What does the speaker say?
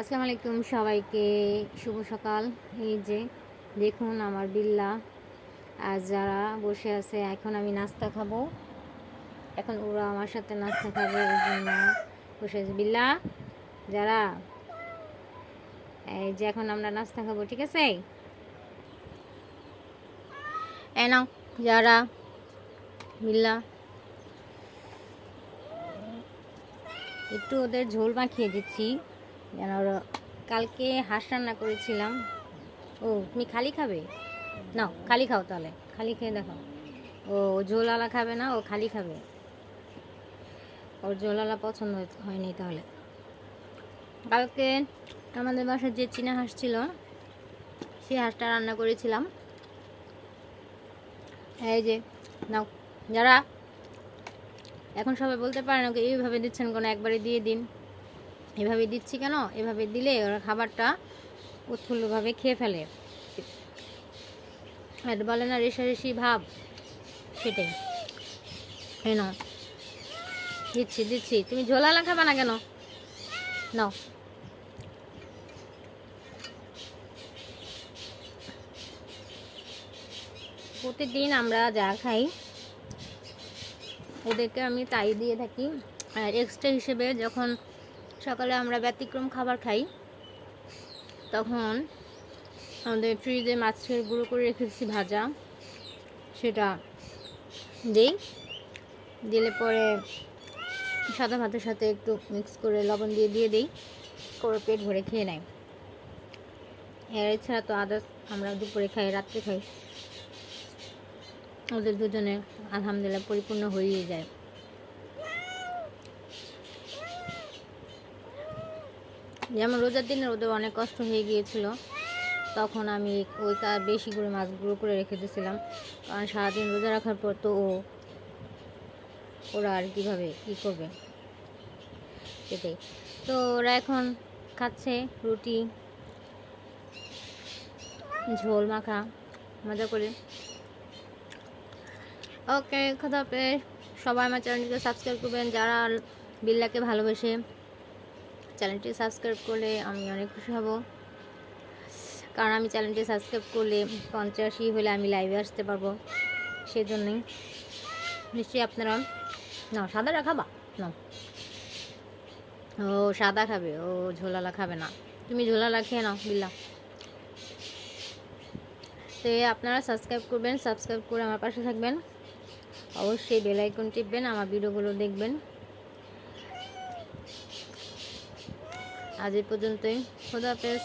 আসসালামু আলাইকুম সবাইকে। শুভ সকাল। এই যে দেখুন আমার বিল্লা। আর যারা বসে আছে, এখন আমি নাস্তা খাব। এখন ওরা আমার সাথে নাস্তা খাবে ওই জন্য বসে আছে। বিল্লা, যারা? এই যে এখন আমরা নাস্তা খাব, ঠিক আছে? এই যারা? বিল্লা। একটু ওদের ঝোল মাখিয়ে দিচ্ছি। যেন কালকে হাঁস রান্না করেছিলাম। ও, তুমি খালি খাবে? নাও, খালি খাও তাহলে। খালি খেয়ে দেখো। ও ঝোলালা খাবে না, ও খালি খাবে। ওর ঝোলালা পছন্দ হয়নি তাহলে। কালকে আমাদের বাসায় যে চীনা হাঁস ছিল সেই হাঁসটা রান্না করেছিলাম। এই যে, নাও, যারা, এখন সবাই বলতে পারেন ওকে এইভাবে দিচ্ছেন কোনো একবারে দিয়ে দিন। এভাবে দিচ্ছি কেন? এভাবে দিলে ওরা খাবারটা উৎফুল্লভাবে খেয়ে ফেলে। আর বলে না রেশারেশি ভাব, সেটাই। কেন দিচ্ছি দিচ্ছি। তুমি ঝোলালা খাবে না কেন? নাও। প্রতিদিন আমরা যা খাই, ওদেরকে আমি তাই দিয়ে থাকি। আর এক্সট্রা হিসেবে যখন সকালে আমরা ব্যতিক্রম খাবার খাই। তখন আমাদের ফ্রিজে মাছের গুঁড়ো করে রেখেছি ভাজা। সেটা দিই। দিলে পরে সাদা ভাতের সাথে একটু মিক্স করে লবণ দিয়ে দিয়ে দিই। করে পেট ভরে খেয়ে নেয়। এর এছাড়া তো আদার্স আমরা দুপুরে খাই, রাত্রে খাই। ওদের দুজনে আলহামদুলিল্লাহ পরিপূর্ণ হয়েই যায়। যেমন রোজার দিনে ওদের অনেক কষ্ট হয়ে গিয়েছিল, তখন আমি ওই বেশি করে মাছ গুঁড়ো করে রেখে দিয়েছিলাম। কারণ সারাদিন রোজা রাখার পর তো ও, ওরা আর কীভাবে কী করবে? সেটাই। তো ওরা এখন খাচ্ছে রুটি, ঝোল মাখা, মজা করে। ওকে পেয়ে সবাই আমার চ্যানেলটিকে সাবস্ক্রাইব করবেন, যারা বিল্লাকে ভালোবেসে। চ্যানেলটি সাবস্ক্রাইব করলে আমি অনেক খুশি হব। কারণ আমি চ্যানেলটি সাবস্ক্রাইব করলে পঞ্চাশি হলে আমি লাইভে আসতে পারব। সেজন্যই। নিশ্চয়ই আপনারা না, সাদাটা খাবা? না। ও, সাদা খাবে। ও, ঝোলালা খাবে না। তুমি ঝোলালা খেয়ে নাও বিল্লা তো আপনারা সাবস্ক্রাইব করবেন সাবস্ক্রাইব করে আমার পাশে থাকবেন। অবশ্যই বেল আইকন টিপবেন, আমার ভিডিওগুলো দেখবেন। আজ এই পর্যন্তই। খোদা হাফেজ।